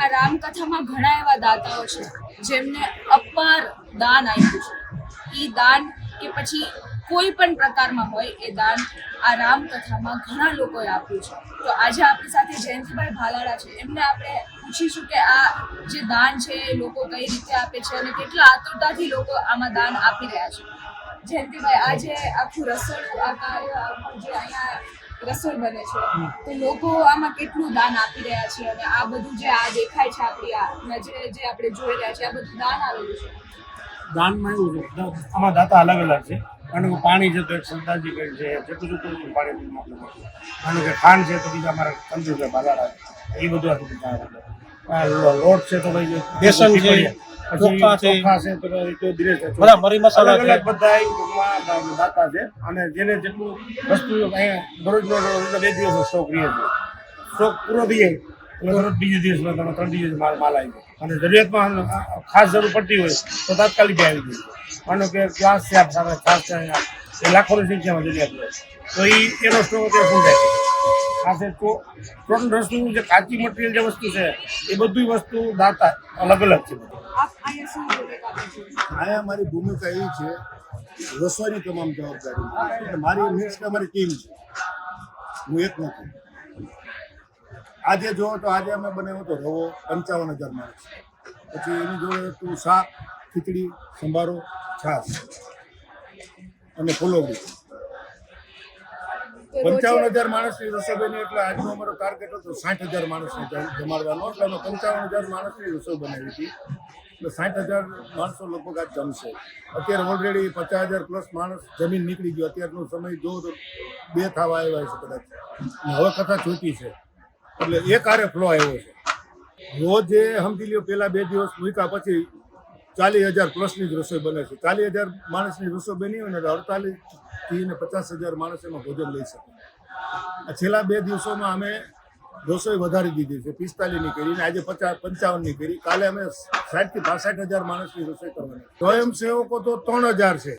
આ રામકથામાં ઘણા એવા દાતાઓ છે, જેમને અપાર દાન આપ્યું છે. એ દાન કે પછી કોઈ પણ પ્રકારમાં હોય, એ દાન આ રામકથામાં ઘણા લોકોએ આપ્યું છે. તો આજે આપણી સાથે જયંતિભાઈ ભાલાળા છે. એમને આપણે પૂછીશું કે આ જે દાન છે, એ લોકો કઈ રીતે આપે છે અને કેટલા આતુરતાથી લોકો આમાં દાન આપી રહ્યા છે. જયંતિભાઈ, આજે આખું રસોડું, આ કાર્ય જે અહીંયા રસોઈ બને છે. તો લોકો આમાં કેટલું દાન આપી રહ્યા છે અને આ બધું જે આ દેખાય છે આપણી આ નજરે જે આપણે જોઈ રહ્યા છે આ બધું દાન આવેલું છે. દાનમાં એવું છે. આમાં દાતા અલગ અલગ છે. અને પાણી છે તો એક સરદારજી કરી છે જેટલું જેટલું પાણી. કારણ કે ખાંડ છે તો બીજા અમારા છે. બાલારા એ બધું આ લોટ છે તો ભાઈ બેસન છે, ચોખા છે. ચોખા છે તો ભાઈ તો ધીરે છે. બધા મરી મસાલા છે. બધા દાતા છે. અને જેને જેટલું વસ્તુ દરરોજનો બે દિવસનો સ્ટોક રહે છે. સ્ટોક પૂરો થઈ જાય. એટલે બીજે દિવસમાં તમે ત્રણ દિવસ માલ માલ આવી અને જરૂરિયાતમાં ખાસ જરૂર પડતી હોય તો તાત્કાલિક આવી જાય. માનો કે ક્યાં છે આપ સામે ખાસ છે લાખોની સંખ્યામાં જરૂરિયાત હોય. તો એ એનો સ્ટોક અત્યારે ફૂલ થાય? છે ટોટલ જે કાચી મટીરિયલ જે વસ્તુ છે એ બધી વસ્તુ દાતા અલગ અલગ છે અહીંયા ભૂમિકા મારી ભૂમિકા એવી છે રસોઈની તમામ જવાબદારી મારી મિક્સ અમારી ટીમ છે. હું એક નથી. આજે જોવો તો આજે અમે બનાવ્યો તો રવો પંચાવન હજાર માણસ. પછી એની જોડે તું શાક ખીચડી સંભારો છાશ અને ફુલોવડી. તો પંચાવન હજાર માણસની રસોઈ બની એટલે આજનો અમારો ટાર્ગેટ હતો સાઠ હજાર માણસને જમ- જમાડવાનો. એટલે અમે પંચાવન હજાર માણસની રસોઈ બનાવી હતી. એટલે સાઠ હજાર માણસો લગભગ આજ જમશે. અત્યારે ઓલરેડી પચાસ હજાર પ્લસ માણસ જમીન નીકળી ગયો. અત્યારનો સમય જો તો બે થવા આવ્યા છે કદાચ. હવે કથા છૂટી છે. એટલે એક આરે ફ્લો આવ્યો છે. રોજ એ સમજી લ્યો પહેલાં બે દિવસ મૂક્યા પછી ચાલીસ હજાર પ્લસની જ રસોઈ બને છે. ચાલીસ હજાર માણસની રસોઈ બની હોય ને અડતાલીસથી પચાસ હજાર માણસ એમાં ભોજન લઈ શકે. આ છેલ્લા બે દિવસોમાં અમે રસોઈ વધારી દીધી છે. પિસ્તાલીસની કરી ને આજે પચાસ, પંચાવનની કરી. કાલે અમે સાઠથી પાસઠ હજાર માણસની રસોઈ કરવાની. સ્વયંસેવકો તો ત્રણ હજાર છે.